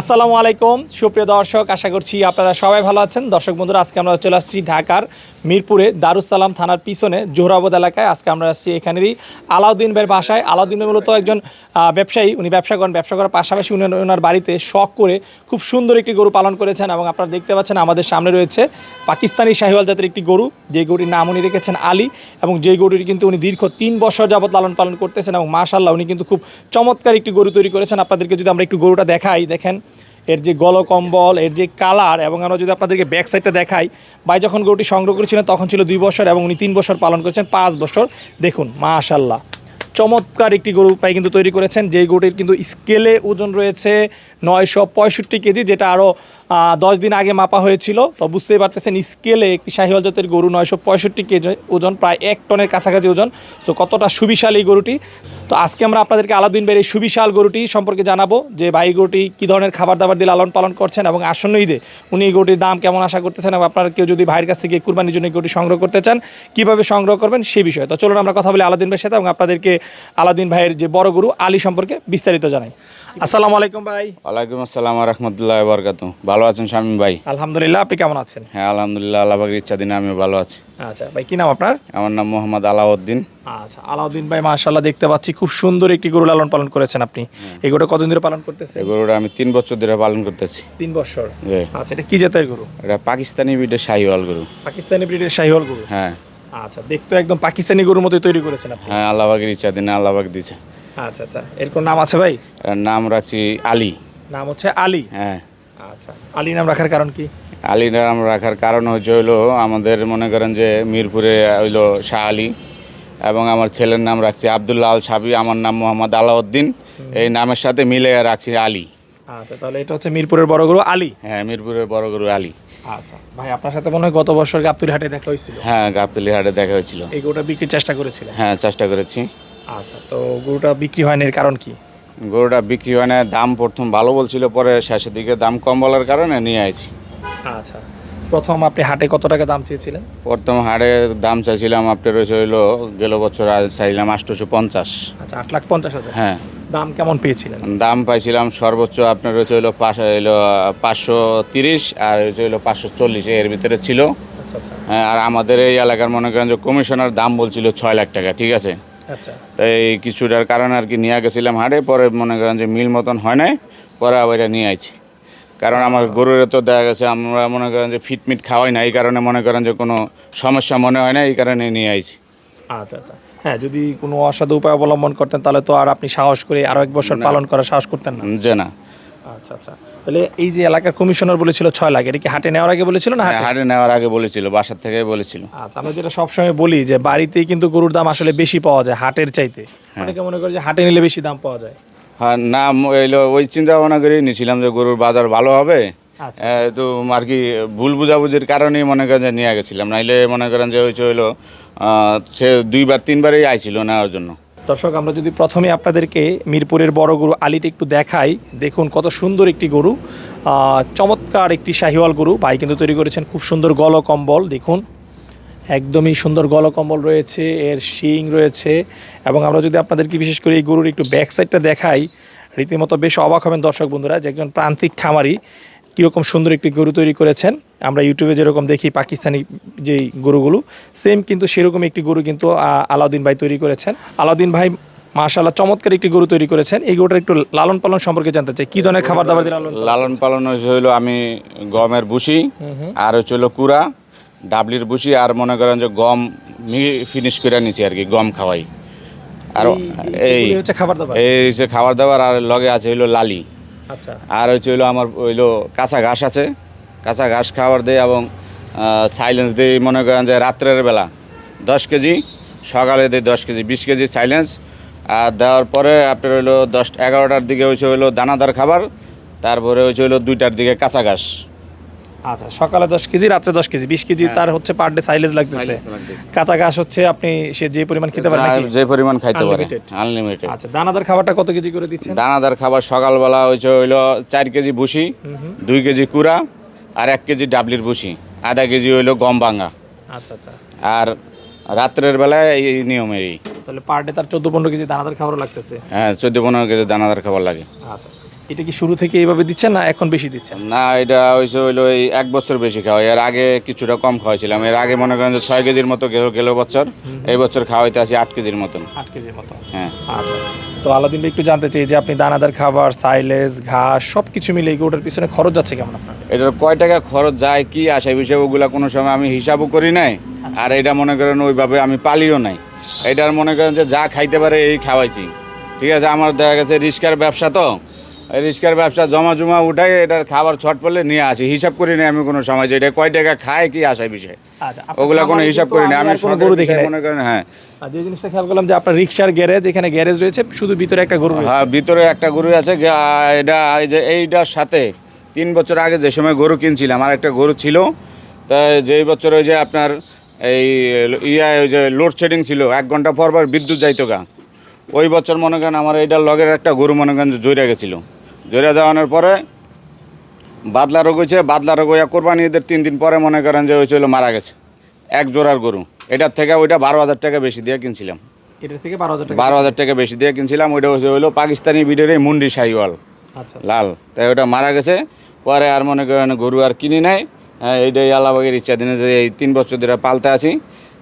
আসসালামু আলাইকুম। সুপ্রিয় দর্শক, আশা করছি আপনারা সবাই ভালো আছেন। দর্শক বন্ধুরা, আজকে আমরা চলে আসছি ঢাকার মিরপুরে দারুসালাম থানার পিছনে জোহরাবাদ এলাকায়। আজকে আমরা আসছি এখানেরই আলাউদ্দিন ভাইয়ের বাসায়। আলাউদ্দিন মূলত একজন ব্যবসায়ী। উনি ব্যবসা করেন ব্যবসা করার পাশাপাশি উনি ওনার বাড়িতে শখ করে খুব সুন্দর একটি গরু পালন করেছেন এবং আপনারা দেখতে পাচ্ছেন আমাদের সামনে রয়েছে পাকিস্তানি শাহিওয়াল জাতের একটি গরু। যে গরুটির নাম উনি রেখেছেন আলী এবং যেই গরুটি কিন্তু উনি দীর্ঘ তিন বছর যাবৎ লালন পালন করতেছেন এবং মাশাল্লাহ উনি কিন্তু খুব চমৎকার একটি গরু তৈরি করেছেন। আপনাদেরকে যদি আমরা একটু গরুটা দেখাই, দেখেন। এর যে গলকম্বল, এর যে কালার এবং আমরা যদি আপনাদেরকে ব্যাক সাইডটা দেখাই, ভাই যখন গরুটি সংগ্রহ করেছিলেন তখন ছিল দুই বছর এবং উনি তিন বছর পালন করেছেন, পাঁচ বছর। দেখুন মাশাল্লাহ চমৎকার একটি গরু পাই কিন্তু তৈরি করেছেন, যেই গরুটির কিন্তু স্কেলে ওজন রয়েছে নয়শো পঁয়ষট্টি কেজি, যেটা আরও দশ দিন আগে মাপা হয়েছিল, তো বুঝতেই পারতেছেন স্কেলে একটি শাহিওয়াল জাতের গরু নয়শো পঁয়ষট্টি কেজি ওজন, প্রায় এক টনের কাছাকাছি ওজন। সো কতটা সুবিশাল এই গরুটি? তো আজকে আমরা আপনাদেরকে আলাদিন ভাইয়ের এই সুবিশাল গরুটি সম্পর্কে জানাব, যে ভাই গরুটি কী ধরনের খাবার দাবার দিয়ে লালন পালন করছেন এবং আসন্ন ঈদে উনি এই গরুটির দাম কেমন আশা করতেছেন এবং আপনারা কেউ যদি ভাইয়ের কাছ থেকে কুরবানির জন্য এই গরুটি সংগ্রহ করতে চান, কীভাবে সংগ্রহ করবেন সেই বিষয়ে। তো চলুন আমরা কথা বলি আলাদিন ভাইয়ের সাথে এবং আপনাদেরকে আলাদিন ভাইয়ের যে বড় গরু আলী সম্পর্কে বিস্তারিত জানাই। আসসালামু আলাইকুম ভাই। ওয়ালাইকুম আসসালাম রহমতুল্লাহ বরকাত ভালো আছেন শামীম ভাই? আলহামদুলিল্লাহ আপনি কেমন আছেন? হ্যাঁ আলহামদুলিল্লাহ আল্লাহবাগের ইচ্ছা দিনে আমিও ভালো আছি। আচ্ছা ভাই কি নাম আপনার? আমার নাম মোহাম্মদ আলাউদ্দিন। আচ্ছা আলাউদ্দিন ভাই মাশাআল্লাহ দেখতে পাচ্ছি খুব সুন্দর একটি গরু লালন পালন করেছেন আপনি। এই গরুটা কতদিন ধরে পালন করতেছেন? এই গরুটা আমি তিন বছর ধরে পালন করতেছি। তিন বছর? আচ্ছা এটা কি জাতের গরু? এটা পাকিস্তানি বিডের শাহিওয়াল গরু। পাকিস্তানি ব্রিডের শাহিওয়াল গরু? হ্যাঁ। আচ্ছা দেখতে একদম পাকিস্তানি গরুর মতো তৈরি করেছেন আপনি। হ্যাঁ আল্লাহবাগের ইচ্ছা দিনে আল্লাহবাগ দিছে আচ্ছা আচ্ছা। এর কোন নাম আছে ভাই? নাম রাখছি আলী। নাম হচ্ছে আলী? হ্যাঁ। আচ্ছা। আলী নাম রাখার কারণ কি? আলী নাম রাখার কারণ হচ্ছে হইল আমাদের মনে করেন যে মিরপুরে হইল শাহ আলী এবং আমার ছেলের নাম রাখছি আবদুল্লাহ আল সাবি আমার নাম মোহাম্মদ আলাউদ্দিন। এই নামের সাথে মিলে রাখছি আলী। আচ্ছা তাহলে এটা হচ্ছে মিরপুরের বড় গরু আলী? হ্যাঁ মিরপুরের বড় গরু আলী। আচ্ছা। ভাই আপনার সাথে মনে হয় গত বছর গাবতুলি হাটে দেখা হয়েছিল। হ্যাঁ গাবতুলি হাটে দেখা হয়েছিল। এই গরুটা বিক্রির চেষ্টা করেছিলেন। হ্যাঁ চেষ্টা করেছি। আচ্ছা তো গরুটা বিক্রি হয়নি এর কারণ কি? গরুটা বিক্রি হয় না দাম প্রথম ভালো বলছিল পরে শেষের দিকে দাম কম বলার কারণে নিয়ে আইছি। আচ্ছা প্রথম আপনি হাটে কত টাকা দাম চেয়েছিলেন? প্রথম হাড়ে দাম চাইছিলাম আপনার হয়েছে হইল গেল বছর আর চাইলাম আটশোশো পঞ্চাশ। আচ্ছা আট লাখ পঞ্চাশ হাজার। হ্যাঁ। দাম কেমন পেয়েছিলেন? দাম পাইছিলাম সর্বোচ্চ আপনার হচ্ছে হইল পাঁচ হইল পাঁচশো তিরিশ আর হচ্ছে হইল পাঁচশো চল্লিশ এর ভিতরে ছিল। আচ্ছা আচ্ছা। হ্যাঁ আর আমাদের এই এলাকার মনে করেন যে কমিশনার দাম বলছিল ছয় লাখ টাকা ঠিক আছে? তাই কিছুটার কারণ আর কি নিয়ে গেছিলাম হাটে পরে মনে করেন যে মিল মতন হয় নাই পরে আবার এটা নিয়ে আইছি। কারণ আমার গরুরে তো দেখা গেছে আমরা মনে করেন যে ফিটমিট খাওয়াই না এই কারণে মনে করেন যে কোনো সমস্যা মনে হয় না এই কারণে নিয়ে আইছি। আচ্ছা আচ্ছা। হ্যাঁ যদি কোনো অসাধু উপায় অবলম্বন করতেন তাহলে তো আর আপনি সাহস করে আরও এক বছর পালন করার সাহস করতেন না। যে না। আচ্ছা আচ্ছা। তাহলে এই যে এলাকার কমিশনার বলেছিল ছয় লাখ এটা কি হাটে নেওয়ার আগে বলেছিল না হাটে? হ্যাঁ, নেওয়ার আগে বলেছিল বাসার থেকে বলেছিল। আচ্ছা আমরা যেটা সবসময় বলি যে বাড়িতেই কিন্তু গরুর দাম আসলে বেশি পাওয়া যায় হাটের চাইতে। অনেকে মনে করে যে হাটে নিলে বেশি দাম পাওয়া যায়। হ্যাঁ না ওই চিন্তা ভাবনা করে নিয়েছিলাম যে গরুর বাজার ভালো হবে। আচ্ছা। তো আর কি ভুল বুঝাবুঝির কারণেই মনে করেন যে নিয়ে গেছিলাম। নাইলে মনে করেন যে হয়েছে হইল সে দুইবার তিনবারই আইছিল নেওয়ার জন্য। দর্শক, আমরা যদি প্রথমে আপনাদেরকে মিরপুরের বড় গরু আলিটা একটু দেখাই, দেখুন কত সুন্দর একটি গরু চমৎকার একটি শাহিওয়াল গরু। ভাই কিন্তু তৈরি করেছেন খুব সুন্দর গলকম্বল দেখুন। একদমই সুন্দর গলকম্বল রয়েছে, এর শিং রয়েছে, এবং আমরা যদি আপনাদেরকে বিশেষ করে এই গরুর একটু ব্যাক সাইডটা দেখাই, রীতিমতো বেশ অবাক হবেন দর্শক বন্ধুরা যে একজন প্রান্তিক খামারি কীরকম সুন্দর একটি গরু তৈরি করেছেন। আমরা ইউটিউবে যেরকম দেখি পাকিস্তানি যেই গরুগুলো সেম কিন্তু সেরকম একটি গরু কিন্তু আলাউদ্দিন ভাই তৈরি করেছেন। আলাউদ্দিন ভাই মাশাল্লাহ চমৎকার একটি গরু তৈরি করেছেন। এই গরুটার একটু লালন পালন সম্পর্কে জানতে চাই। কী ধরনের খাবার দাবার দিয়ে লালন পালন হইল আমি গমের ভুসি আর হচ্ছে হইল কুড়া ডাবলির ভুসি আর মনে করেন যে গম ফিনিশ করে নিছি আর কি গম খাওয়াই। আর এই- এই হচ্ছে খাবার দাবার? এই হচ্ছে খাবার দাবার আর লগে আছে হইল লালি। আচ্ছা। আর হচ্ছে হইল আমার হইল কাঁচা ঘাস আছে। কাঁচা ঘাস খাবার দেয় এবং সাইলেন্স দিই মনে করেন যে রাত্রের বেলা। দশ কেজি সকালে দিই দশ কেজি বিশ কেজি সাইলেন্স আর দেওয়ার পরে আপনার হইল দশ এগারোটার দিকে হচ্ছে হইল দানাদার খাবার তারপরে হচ্ছে হইল দুইটার দিকে কাঁচা ঘাস। আচ্ছা সকালে দশ কেজি রাত্রে দশ কেজি বিশ কেজি তার হচ্ছে পার ডে সাইলেজ লাগতেছে। কাঁচা ঘাস হচ্ছে আপনি সে যে পরিমাণ খেতে পারেন যে পরিমাণ খাইতে পারে। আনলিমিটেড আচ্ছা দানাদার খাবারটা কত কেজি করে দিচ্ছেন? দানাদার খাবার সকালবেলা হচ্ছে হইল চার কেজি ভুসি দুই কেজি কুড়া আর এক কেজি ডাবলির ভুসি আধা কেজি হইল গম ভাঙা। আচ্ছা আচ্ছা। আর রাত্রের বেলায় এই নিয়মেরই। তাহলে পার ডে তার চোদ্দ পনেরো কেজি দানাদার খাবার লাগতেছে? হ্যাঁ চোদ্দ পনেরো কেজি দানাদার খাবার লাগে। আচ্ছা। এটা কি শুরু থেকে এইভাবে দিচ্ছেন না এখন বেশি দিচ্ছেন? না এটা হয়েছে হইল এই এক বছর বেশি খাওয়া। এর আগে কিছুটা কম খাওয়াইছিলাম। এর আগে মনে করেন যে ছয় কেজির মতো গেল গেল বছর। এই বছর খাওয়াইতে আছি আট কেজির মতন। আট কেজির মতো। হ্যাঁ। আচ্ছা। তো আলাদিন একটু জানতে চাই যে আপনি দানাদার খাবার সাইলেজ ঘাস সব কিছু মিলে গরুটার পিছনে খরচ যাচ্ছে কেমন আপনার? এটার কয় টাকা খরচ যায় কি আসে বিষয় ওগুলা কোনো সময় আমি হিসাবও করি নাই। আর এটা মনে করেন ওইভাবে আমি পালিও নাই। এটার মনে করেন যে যা খাইতে পারে এই খাওয়াইছি। ঠিক আছে আমার দেখা গেছে রিস্কার ব্যবসা তো। রিস্কার ব্যবসা জমা জমা উঠাই এটার খাবার ছট পড়লে নিয়ে আসি। হিসাব করি নাই আমি কোনো সময় যে এটা কয় টাকা খায় কি আসায় বিষয়। আচ্ছা ওগুলা কোনো হিসাব করি না। আমি কোনো গরু দেখি মনে করেন হ্যাঁ। আর যে জিনিসটা খেয়াল করলাম যে আপনার রিক্সার গ্যারেজ এখানে গ্যারেজ রয়েছে শুধু ভিতরে একটা গরু হ্যাঁ ভিতরে একটা গরু আছে এটা এই যে এইটার সাথে তিন বছর আগে যে সময় গরু কিনছিলাম আর একটা গরু ছিল। তা যেই বছর ওই যে আপনার এই ইয়া ওই যে লোডশেডিং ছিল এক ঘণ্টা পর পর বিদ্যুৎ যাইতো গা। ওই বছর মনে করেন আমার এইটার লগের একটা গরু মনে করেন যে জৈরা গেছিল। জৈরা যাওয়ানোর পরে বাদলা রোগ হয়েছে বাদলা রোগ হইয়া কোরবানি ঈদের তিন দিন পরে মনে করেন যে হয়েছিল মারা গেছে। এক জোড়ার গরু। এটার থেকে ওইটা বারো হাজার টাকা বেশি দিয়ে কিনছিলাম। থেকে বারো হাজার টাকা বারো হাজার টাকা বেশি দিয়ে কিনছিলাম। ওইটা হচ্ছে হলো পাকিস্তানি বিডের এই মুন্ডি শাহিওয়াল। আচ্ছা। লাল। তাই ওটা মারা গেছে। পরে আর মনে করেন গরু আর কিনি নাই। হ্যাঁ, এইটাই আল্লাহবাগের ইচ্ছা। দিনে যে এই তিন বছর ধরে পালতে আছি।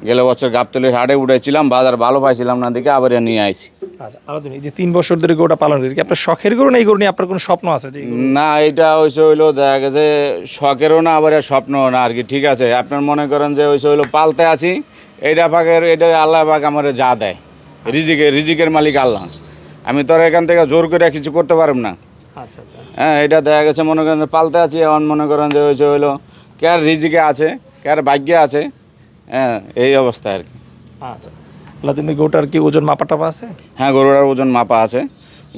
গেলে বছর গাবতলির হাটে উঠেছিলাম বাজার ভালো পাইছিলাম না দেখে আবার নিয়ে আইছি। আচ্ছা এই যে তিন বছর ধরে গরুটা পালন করেছে কি আপনার শখের গরু না এই গরু নিয়ে আপনার কোনো স্বপ্ন আছে না এটা হয়েছে হইল দেখা গেছে শখেরও না আবার স্বপ্নও না আর কি ঠিক আছে। আপনার মনে করেন যে হয়েছে হইল পালতে আছি এইটা পাকের এটা আল্লাহ পাক আমার যা দেয়। রিজিকের রিজিকের মালিক আল্লাহ। আমি তো এখান থেকে জোর করে কিছু করতে পারব না। আচ্ছা আচ্ছা। হ্যাঁ এটা দেখা গেছে মনে করেন পালতে আছি এখন মনে করেন যে হয়েছে হইল কার রিজিকে আছে কার ভাগ্যে আছে হ্যাঁ এই অবস্থা আর কি। আচ্ছা। আলাদিন ভাই গরুটার কি ওজন মাপা টাপা আছে? হ্যাঁ গরুটার ওজন মাপা আছে।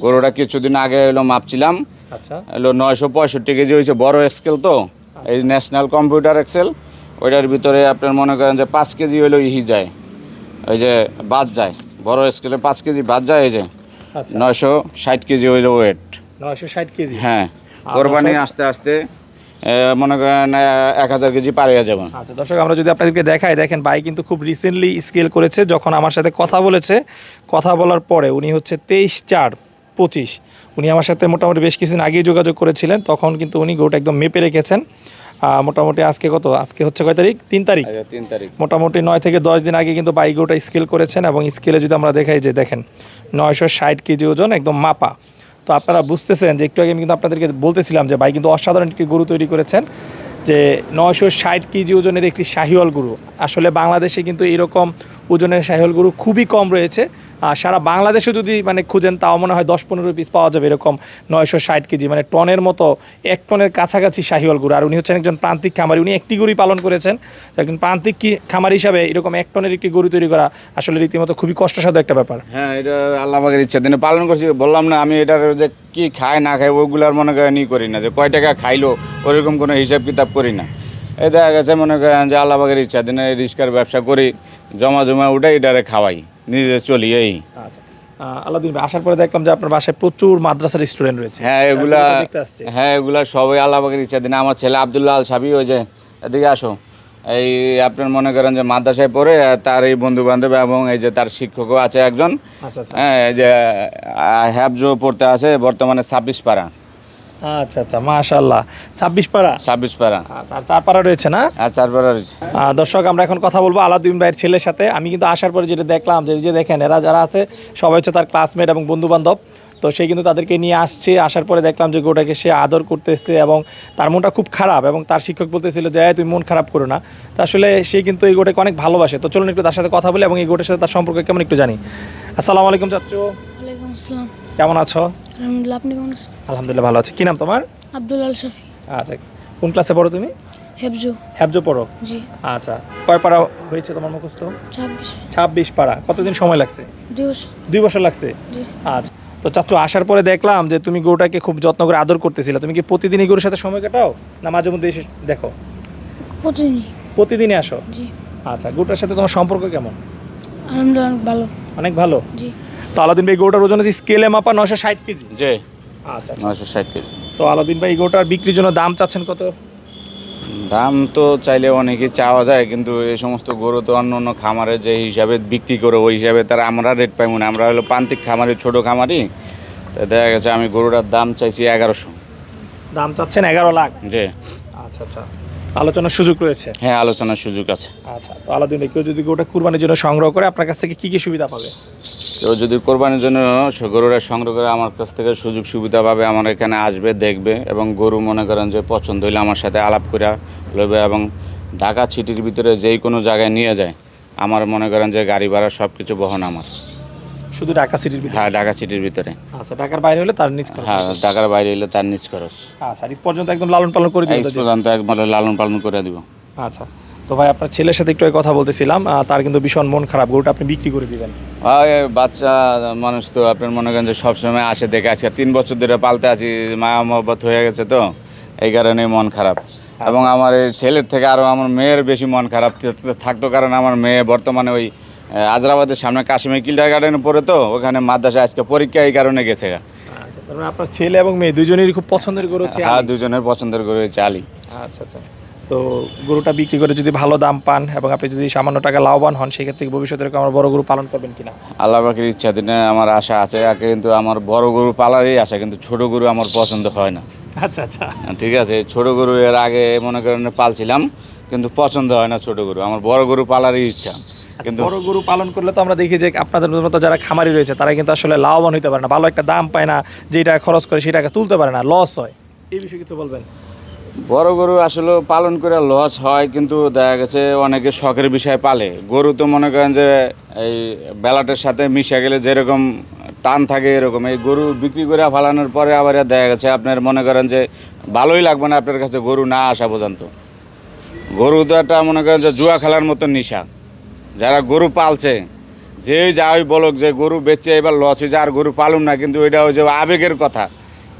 গরুটা কিছুদিন আগে হলো মাপছিলাম। আচ্ছা। হলো নয়শো পঁয়ষট্টি কেজি হয়েছে বড় এক্সেল তো। এই ন্যাশনাল কম্পিউটার এক্সেল ওইটার ভিতরে আপনার মনে করেন যে পাঁচ কেজি হইল ইহি যায়। ওই যে বাদ যায়। বড় স্কেলে পাঁচ কেজি বাদ যায় এই যে আচ্ছা। নয়শো ষাট কেজি হইল ওয়েট নয়শো ষাট কেজি। হ্যাঁ। কোরবানি আস্তে আস্তে মনে করেন এক হাজার কেজি পার হয়ে যাবেন আচ্ছা দর্শক আমরা যদি আপনাদেরকে দেখাই দেখেন ভাই কিন্তু খুব রিসেন্টলি স্কেল করেছে যখন আমার সাথে কথা বলেছে কথা বলার পরে উনি হচ্ছে তেইশ চার পঁচিশ। উনি আমার সাথে মোটামুটি বেশ কিছুদিন আগেই যোগাযোগ করেছিলেন তখন কিন্তু উনি গোটা একদম মেপে রেখেছেন। মোটামুটি আজকে কত? আজকে হচ্ছে কয় তারিখ? তিন তারিখ। আচ্ছা, তিন তারিখ। মোটামুটি নয় থেকে দশ দিন আগে কিন্তু বাইক ওটা স্কেল করেছেন এবং স্কেলে যদি আমরা দেখাই যে দেখেন নয়শো ষাট কেজি ওজন একদম মাপা। তো আপনারা বুঝতেছেন যে একটু আগে আমি কিন্তু আপনাদেরকে বলতেছিলাম যে ভাই কিন্তু অসাধারণ একটি গরু তৈরি করেছেন, যে নয়শো ষাট কেজি ওজনের একটি শাহিওয়াল গরু। আসলে বাংলাদেশে কিন্তু এরকম ওজনের শাহিওয়াল গরু খুবই কম রয়েছে। আর সারা বাংলাদেশে যদি মানে খুঁজেন, তাও মনে হয় দশ পনেরো পিস পাওয়া যাবে এরকম নয়শো ষাট কেজি মানে টনের মতো, এক টনের কাছাকাছি শাহিওয়াল গরু। আর উনি হচ্ছেন একজন প্রান্তিক খামারি, উনি একটি গরুই পালন করেছেন। একজন প্রান্তিক কি, খামার হিসাবে এরকম এক টনের একটি গরু তৈরি করা আসলে রীতিমতো খুবই কষ্টসাধ্য একটা ব্যাপার। হ্যাঁ এটা আল্লাহ পাকের ইচ্ছা। দিনে পালন করছি, বললাম না, আমি এটার যে কি খায়, না খায় ওইগুলার মনে করি না। যে কয় টাকা খাইলো, ওরকম কোনো হিসাব কিতাব করি না। এই দেখা গেছে মনে করেন যে আল্লাহ পাকের ইচ্ছা দিনে রিস্কার ব্যবসা করি জমা জমা উঠে এটারে খাওয়াই নিজে চলি এই। আচ্ছা। আলাদিন আসার পরে দেখলাম যে আপনার বাসায় প্রচুর মাদ্রাসার স্টুডেন্ট রয়েছে। হ্যাঁ এগুলা। হ্যাঁ এগুলা সবাই আল্লাহ পাকের ইচ্ছা দিনে আমার ছেলে আবদুল্লাহ আল সাবি ওই যে এদিকে আসো। এই আপনার মনে করেন যে মাদ্রাসায় পড়ে তার এই বন্ধু বান্ধব এবং এই যে তার শিক্ষকও আছে একজন। আচ্ছা আচ্ছা। হ্যাঁ এই যে হ্যাবজো পড়তে আছে বর্তমানে ছাব্বিশ পাড়া আচ্ছা আচ্ছা মাশাল্লাহ ছাব্বিশ পাড়া? ছাব্বিশ পাড়া। আচ্ছা আর চার পাড়া রয়েছে না? আর চার পাড়া রয়েছে। দর্শক আমরা এখন কথা বলব আলাদিন ভাইয়ের ছেলের সাথে। আমি কিন্তু আসার পরে যেটা দেখলাম যে যে দেখেন এরা যারা আছে সবাই হচ্ছে তার ক্লাসমেট এবং বন্ধু বান্ধব তো সে কিন্তু তাদেরকে নিয়ে আসছে আসার পরে দেখলাম যে গোটাকে সে আদর করতেছে এবং তার মনটা খুব খারাপ এবং তার শিক্ষক বলতেছিল যে "এই, তুমি মন খারাপ করো না। তো আসলে সে কিন্তু এই গোটাকে অনেক ভালোবাসে। তো চলুন একটু তার সাথে কথা বলি এবং এই গোটার সাথে তার সম্পর্ক কেমন একটু জানি। আসসালামু আলাইকুম চাচ্চু ওয়ালাইকুম আসসালাম। কেমন আছো? আলহামদুলিল্লাহ আপনি কেমন আছেন? আলহামদুলিল্লাহ ভালো আছি। কি নাম তোমার? আব্দুল আল শাফি। আচ্ছা কোন ক্লাসে পড়ো তুমি? হেফজু। হ্যাবজো পড়ো? জি। আচ্ছা কয় পাড়া হয়েছে তোমার মুখস্থ? ছাব্বিশ। ছাব্বিশ পাড়া। কতদিন সময় লাগছে? দিবস দুই বছর লাগছে? জি। আচ্ছা তো চাচ্চু আসার পরে দেখলাম যে তুমি গরুটাকে খুব যত্ন করে আদর করতেছিলে। তুমি কি প্রতিদিনই গরুর সাথে সময় কাটাও? না মাঝে মধ্যে এসে দেখো? প্রতিদিনই। প্রতিদিনই আসো? জি। আচ্ছা গরুটার সাথে তোমার সম্পর্ক কেমন? আলহামদুলিল্লাহ অনেক ভালো। অনেক ভালো? জি। তো আলাদিন ভাই গরুটার ওজন আছে স্কেলে মাপা নশো ষাট কেজি। যে আচ্ছা আচ্ছা। নয়শো ষাট কেজি। তো আলাদিন ভাই এই গরুটার বিক্রির জন্য দাম চাচ্ছেন কত? দাম তো চাইলে অনেকই চাওয়া যায় কিন্তু এই সমস্ত গরু তো অন্য অন্য খামারে যে হিসাবে বিক্রি করে ওই হিসাবে তারা আমরা রেট পাইব না। আমরা হলো প্রান্তিক খামারি ছোট খামারি। তো দেখা গেছে আমি গরুটার দাম চাইছি এগারোশো। দাম চাচ্ছেন এগারো লাখ? যে আচ্ছা আচ্ছা। আলোচনার সুযোগ রয়েছে? হ্যাঁ আলোচনার সুযোগ আছে। আচ্ছা তো আলাদিন কেউ যদি গোটা কুরবানির জন্য সংগ্রহ করে আপনার কাছ থেকে কী কী সুবিধা পাবে? কেউ যদি কোরবানির জন্য গরুরা সংগ্রহ করে আমার কাছ থেকে সুযোগ সুবিধা পাবে আমার এখানে আসবে দেখবে এবং গরু মনে করেন যে পছন্দ হইলে আমার সাথে আলাপ করে লইবে এবং ঢাকা সিটির ভিতরে যেই কোনো জায়গায় নিয়ে যায় আমার মনে করেন যে গাড়ি ভাড়া সব কিছু বহন আমার। শুধু ঢাকা সিটির ভিতরে? হ্যাঁ ঢাকা সিটির ভিতরে। আচ্ছা ঢাকার বাইরে হলে তার নিজ খরচ। হ্যাঁ ঢাকার বাইরে এলে তার নিজ খরচ। আচ্ছা ঈদ পর্যন্ত একদম লালন পালন করে এই তো? পর্যন্ত একবারে লালন পালন করে দিব। আচ্ছা। তো ভাই আপনার ছেলের সাথে একটু কথা বলতেছিলাম তার কিন্তু ভীষণ মন খারাপ গরুটা আপনি বিক্রি করে দিবেন। বাচ্চা মানুষ তো আপনার মনে করেন যে সবসময় আসে দেখে আজকে তিন বছর ধরে পালতে আছি মায়া মহব্বত হয়ে গেছে তো এই কারণে মন খারাপ। এবং আমার এই ছেলের থেকে আরও আমার মেয়ের বেশি মন খারাপ থাকতো কারণ আমার মেয়ে বর্তমানে ওই আজরাবাদের সামনে কাশ্মীর কিল্ডার গার্ডেনে পড়ে তো ওখানে মাদ্রাসা আজকে পরীক্ষা এই কারণে গেছে। আচ্ছা মানে আপনার ছেলে এবং মেয়ে দুজনেরই খুব পছন্দের গরু হচ্ছে হ্যাঁ দুজনের পছন্দের করে চালি আচ্ছা আচ্ছা। তো গরুটা বিক্রি করে যদি ভালো দাম পান এবং আপনি যদি সামান্য টাকা লাভবান হন সেক্ষেত্রে ভবিষ্যতে এরকম আমার বড় গরু পালন করবেন কিনা? আল্লাহ পাখির ইচ্ছা দিনে আমার আশা আছে কিন্তু আমার বড় গরু পালারই আশা কিন্তু ছোট গরু আমার পছন্দ হয় না। আচ্ছা আচ্ছা। ঠিক আছে ছোট গরু এর আগে মনে করেন পালছিলাম কিন্তু পছন্দ হয় না ছোট গরু আমার বড় গরু পালারই ইচ্ছা। কিন্তু বড় গরু পালন করলে তো আমরা দেখি যে আপনাদের মতো যারা খামারি রয়েছে তারা কিন্তু আসলে লাভবান হতে পারে না ভালো একটা দাম পায় না যেটা খরচ করে সেটাকে তুলতে পারে না লস হয়। এই বিষয়ে কিছু বলবেন? বড় গরু আসলে পালন করে লস হয়, কিন্তু দেখা গেছে অনেকে শখের বিষয় পালে। গরু তো মনে করেন যে এই বেলাটের সাথে মিশে গেলে যেরকম টান থাকে এরকম। এই গরু বিক্রি করে ফালানোর পরে আবার দেখা গেছে আপনার মনে করেন যে ভালোই লাগবে না আপনার কাছে গরু না আসা পর্যন্ত। গরু তো একটা মনে করেন যে জুয়া খেলার মতো নেশা। যারা গরু পালছে যে যাই বলুক যে গরু বেচে এবার লস হয়েছে আর গরু পালুম না, কিন্তু এটা হচ্ছে আবেগের কথা।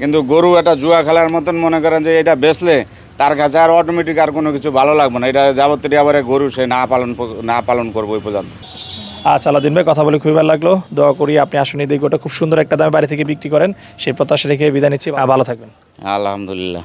কিন্তু গরু একটা জুয়া খেলার মতন মনে করেন যে এটা বেচলে তার কাছে আর অটোমেটিক আর কোনো কিছু ভালো লাগবে না। এটা যাবতীয় আবার গরু সে না পালন না পালন করব ওই পর্যন্ত। আচ্ছা আলাদিন ভাই কথা বলে খুবই ভালো লাগল। দোয়া করি আপনি আসুন এই খুব সুন্দর একটা দামে বাড়ি থেকে বিক্রি করেন। সেই প্রত্যাশা রেখে বিদায় নিচ্ছি। ভালো থাকবেন। আলহামদুলিল্লাহ।